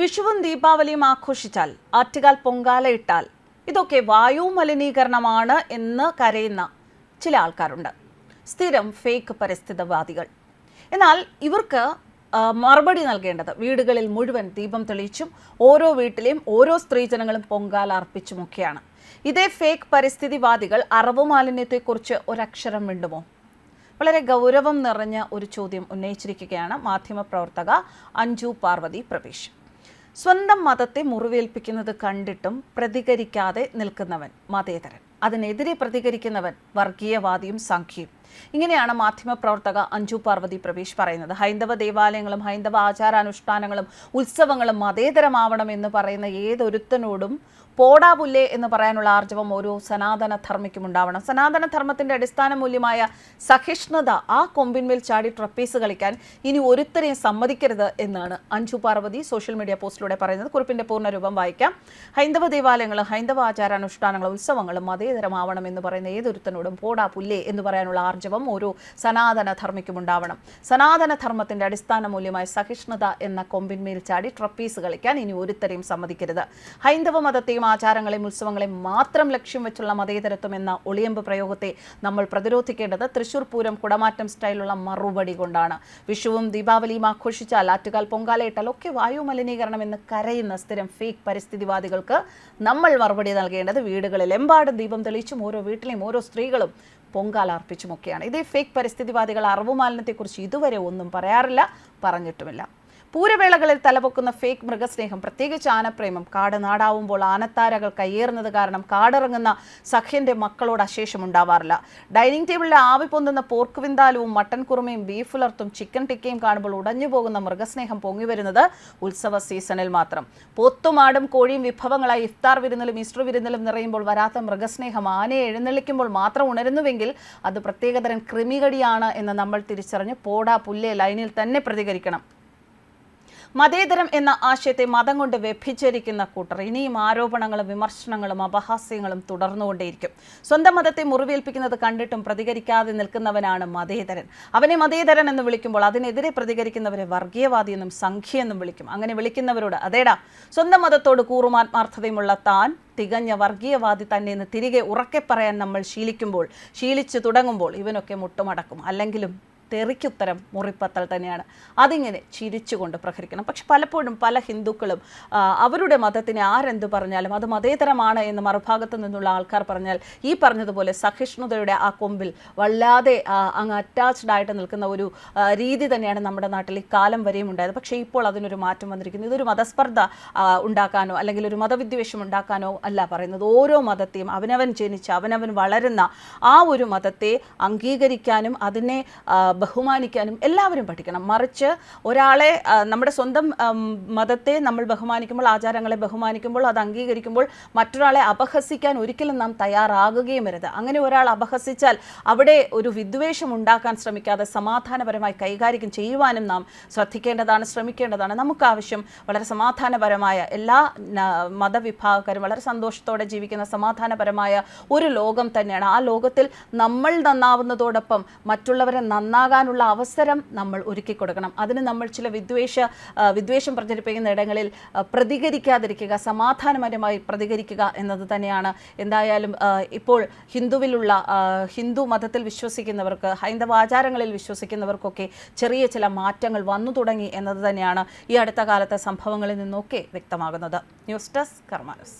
വിഷുവും ദീപാവലിയും ആഘോഷിച്ചാൽ ആറ്റുകാൽ പൊങ്കാല ഇട്ടാൽ ഇതൊക്കെ വായു മലിനീകരണമാണ് എന്ന് കരയുന്ന ചില ആൾക്കാരുണ്ട്. സ്ഥിരം ഫേക്ക് പരിസ്ഥിതിവാദികൾ. എന്നാൽ ഇവർക്ക് മറുപടി നൽകേണ്ടത് വീടുകളിൽ മുഴുവൻ ദീപം തെളിയിച്ചും ഓരോ വീട്ടിലെയും ഓരോ സ്ത്രീജനങ്ങളും പൊങ്കാല അർപ്പിച്ചുമൊക്കെയാണ്. ഇതേ ഫേക്ക് പരിസ്ഥിതിവാദികൾ അറവ് മാലിന്യത്തെക്കുറിച്ച് ഒരക്ഷരം വിണ്ടുമോ വളരെ ഗൗരവം നിറഞ്ഞ ഒരു ചോദ്യം ഉന്നയിച്ചിരിക്കുകയാണ് മാധ്യമപ്രവർത്തക അഞ്ജു പാർവതി പ്രവേശ് സ്വന്തം മതത്തെ മുറിവേൽപ്പിക്കുന്നത് കണ്ടിട്ടും പ്രതികരിക്കാതെ നിൽക്കുന്നവൻ മതേതരൻ. അതിനെതിരെ പ്രതികരിക്കുന്നവൻ വർഗീയവാദിയും സംഖ്യയും. ഇങ്ങനെയാണ് മാധ്യമപ്രവർത്തക അഞ്ജു പാർവതി പ്രവീഷ് പറയുന്നത്. ഹൈന്ദവ ദേവാലയങ്ങളും ഹൈന്ദവ ആചാരാനുഷ്ഠാനങ്ങളും ഉത്സവങ്ങളും മതേതരമാവണം എന്ന് പറയുന്ന ഏതൊരുത്തനോടും പോടാപുല്ലേ എന്ന് പറയാനുള്ള ആർജവം ഓരോ സനാതന ധർമ്മിക്കും ഉണ്ടാവണം. സനാതന ധർമ്മത്തിന്റെ അടിസ്ഥാന മൂല്യമായ സഹിഷ്ണുത ആ കൊമ്പിന്മേൽ ചാടി ട്രപ്പീസ് കളിക്കാൻ ഇനി ഒരുത്തരെയും സമ്മതിക്കരുത് എന്നാണ് അഞ്ജു പാർവതി സോഷ്യൽ മീഡിയ പോസ്റ്റിലൂടെ പറയുന്നത്. കുറിപ്പിന്റെ പൂർണരൂപം വായിക്കാം. ഹൈന്ദവ ദേവാലയങ്ങളും ഹൈന്ദവ ആചാരാനുഷ്ഠാനങ്ങളും ഉത്സവങ്ങളും മതേതരമാവണം എന്ന് പറയുന്ന ഏതൊരുത്തനോടും പോടാ പുല്ലേ എന്ന് പറയാനുള്ള ആർജവം ഓരോ സനാതന ധർമ്മിക്കും ഉണ്ടാവണം. സനാതന ധർമ്മത്തിന്റെ അടിസ്ഥാന മൂല്യമായ സഹിഷ്ണുത എന്ന കൊമ്പിന്മേൽ ചാടി ട്രപ്പീസ് കളിക്കാൻ ഇനി ഒരുത്തരെയും സമ്മതിക്കരുത്. ഹൈന്ദവ മതത്തെയും ആചാരങ്ങളെയും ഉത്സവങ്ങളെയും മാത്രം ലക്ഷ്യം വെച്ചുള്ള മതേതരത്വം എന്ന ഒളിയമ്പ് പ്രയോഗത്തെ നമ്മൾ പ്രതിരോധിക്കേണ്ടത് തൃശൂർ പൂരം കുടമാറ്റം സ്റ്റൈലുള്ള മറുപടി കൊണ്ടാണ്. വിഷുവും ദീപാവലിയും ആഘോഷിച്ചാൽ ആറ്റുകാൽ പൊങ്കാലയിട്ടാൽ ഒക്കെ വായു മലിനീകരണം എന്ന് കരയുന്ന സ്ഥിരം ഫേക്ക് പരിസ്ഥിതിവാദികൾക്ക് നമ്മൾ മറുപടി നൽകേണ്ടത് വീടുകളിൽ എമ്പാടും ദീപം തെളിയിച്ചും ഓരോ വീട്ടിലെയും ഓരോ സ്ത്രീകളും പൊങ്കാല അർപ്പിച്ചുമൊക്കെയാണ് ഇതേ ഫേക്ക് പരിസ്ഥിതിവാദികൾ അറിവ് മാലിന്യത്തെക്കുറിച്ച് ഇതുവരെ ഒന്നും പറയാറില്ല പറഞ്ഞിട്ടുമില്ല. പൂരവേളകളിൽ തലപൊക്കുന്ന ഫേക്ക് മൃഗസ്നേഹം പ്രത്യേകിച്ച് ആനപ്രേമം. കാട് നാടാവുമ്പോൾ ആനത്താരകൾ കയ്യേറുന്നത് കാരണം കാടിറങ്ങുന്ന സഖ്യന്റെ മക്കളോട് അശേഷം ഉണ്ടാവാറില്ല. ഡൈനിങ് ടേബിളിൽ ആവി പൊന്തുന്ന പോർക്ക് വിന്താലവും മട്ടൻ കുറുമയും ബീഫ് ഉലർത്തും ചിക്കൻ ടിക്കയും കാണുമ്പോൾ ഉടഞ്ഞു പോകുന്ന മൃഗസ്നേഹം പൊങ്ങി വരുന്നത് ഉത്സവ സീസണിൽ മാത്രം. പോത്തുമാടും കോഴിയും വിഭവങ്ങളായി ഇഫ്താർ വിരുന്നിലും ഈസ്റ്റർ വിരുന്നിലും നിറയുമ്പോൾ വരാത്ത മൃഗസ്നേഹം ആനയെ എഴുന്നള്ളിക്കുമ്പോൾ മാത്രം ഉണരുന്നുവെങ്കിൽ അത് പ്രത്യേകതരം കൃമികടിയാണ് എന്ന് നമ്മൾ തിരിച്ചറിഞ്ഞ് പോടാ പുല്ലേ ലൈനിൽ തന്നെ പ്രതികരിക്കണം. മതേതരം എന്ന ആശയത്തെ മതം കൊണ്ട് വ്യഭിചരിക്കുന്ന കൂട്ടർ ഇനിയും ആരോപണങ്ങളും വിമർശനങ്ങളും അപഹാസ്യങ്ങളും തുടർന്നുകൊണ്ടേയിരിക്കും. സ്വന്തം മതത്തെ മുറിവേൽപ്പിക്കുന്നത് കണ്ടിട്ടും പ്രതികരിക്കാതെ നിൽക്കുന്നവനാണ് മതേതരൻ. അവനെ മതേതരൻ എന്ന് വിളിക്കുമ്പോൾ അതിനെതിരെ പ്രതികരിക്കുന്നവരെ വർഗീയവാദി എന്നും സംഖ്യ എന്നും വിളിക്കും. അങ്ങനെ വിളിക്കുന്നവരോട് അതേടാ സ്വന്തം മതത്തോട് കൂറുമാത്മാർത്ഥതയുമുള്ള താൻ തികഞ്ഞ വർഗീയവാദി തന്നെ എന്ന് തിരികെ ഉറക്കെ പറയാൻ നമ്മൾ ശീലിക്കുമ്പോൾ ശീലിച്ചു തുടങ്ങുമ്പോൾ ഇവനൊക്കെ മുട്ടുമടക്കും. അല്ലെങ്കിലും തെറിക്കുത്തരം മുറിപ്പത്തൽ തന്നെയാണ്. അതിങ്ങനെ ചിരിച്ചുകൊണ്ട് പ്രഹരിക്കണം. പക്ഷെ പലപ്പോഴും പല ഹിന്ദുക്കളും അവരുടെ മതത്തിനെ ആരെന്തു പറഞ്ഞാലും അത് മതേതരമാണ് എന്ന് മറുഭാഗത്ത് നിന്നുള്ള ആൾക്കാർ പറഞ്ഞാൽ ഈ പറഞ്ഞതുപോലെ സഹിഷ്ണുതയുടെ ആ കൊമ്പിൽ വല്ലാതെ അങ്ങ് അറ്റാച്ച്ഡ് ആയിട്ട് നിൽക്കുന്ന ഒരു രീതി തന്നെയാണ് നമ്മുടെ നാട്ടിൽ ഈ കാലം വരെയും ഉണ്ടായത്. പക്ഷേ ഇപ്പോൾ അതിനൊരു മാറ്റം വന്നിരിക്കുന്നു. ഇതൊരു മതസ്പർദ്ധ ഉണ്ടാക്കാനോ അല്ലെങ്കിൽ ഒരു മതവിദ്വേഷം ഉണ്ടാക്കാനോ അല്ല പറയുന്നത്. ഓരോ മതത്തെയും അവനവൻ ജനിച്ച് അവനവൻ വളരുന്ന ആ ഒരു മതത്തെ അംഗീകരിക്കാനും അതിനെ ബഹുമാനിക്കാനും എല്ലാവരും പഠിക്കണം. മറിച്ച് ഒരാളെ നമ്മുടെ സ്വന്തം മതത്തെ നമ്മൾ ബഹുമാനിക്കുമ്പോൾ ആചാരങ്ങളെ ബഹുമാനിക്കുമ്പോൾ അത് അംഗീകരിക്കുമ്പോൾ മറ്റൊരാളെ അപഹസിക്കാൻ ഒരിക്കലും നാം തയ്യാറാകുകയും വരുത് അങ്ങനെ ഒരാൾ അപഹസിച്ചാൽ അവിടെ ഒരു വിദ്വേഷം ഉണ്ടാക്കാൻ ശ്രമിക്കാതെ സമാധാനപരമായി കൈകാര്യം ചെയ്യുവാനും നാം ശ്രദ്ധിക്കേണ്ടതാണ് ശ്രമിക്കേണ്ടതാണ്. നമുക്ക് ആവശ്യം വളരെ സമാധാനപരമായ എല്ലാ മതവിഭാഗക്കാരും വളരെ സന്തോഷത്തോടെ ജീവിക്കുന്ന സമാധാനപരമായ ഒരു ലോകം തന്നെയാണ്. ആ ലോകത്തിൽ നമ്മൾ നന്നാവുന്നതോടൊപ്പം മറ്റുള്ളവരെ നന്നാകാനുള്ള അവസരം നമ്മൾ ഒരുക്കി കൊടുക്കണം. അതിന് നമ്മൾ ചില വിദ്വേഷ വിദ്വേഷം പ്രചരിപ്പിക്കുന്ന ഇടങ്ങളിൽ പ്രതികരിക്കാതിരിക്കുക സമാധാനപരമായി പ്രതികരിക്കുക എന്നത് തന്നെയാണ്. എന്തായാലും ഇപ്പോൾ ഹിന്ദുവിലുള്ള ഹിന്ദു മതത്തിൽ വിശ്വസിക്കുന്നവർക്ക് ഹൈന്ദവ ആചാരങ്ങളിൽ വിശ്വസിക്കുന്നവർക്കൊക്കെ ചെറിയ ചില മാറ്റങ്ങൾ വന്നു തുടങ്ങി എന്നത് തന്നെയാണ് ഈ അടുത്ത കാലത്തെ സംഭവങ്ങളിൽ നിന്നൊക്കെ വ്യക്തമാകുന്നത്. News desk കർമാനസ്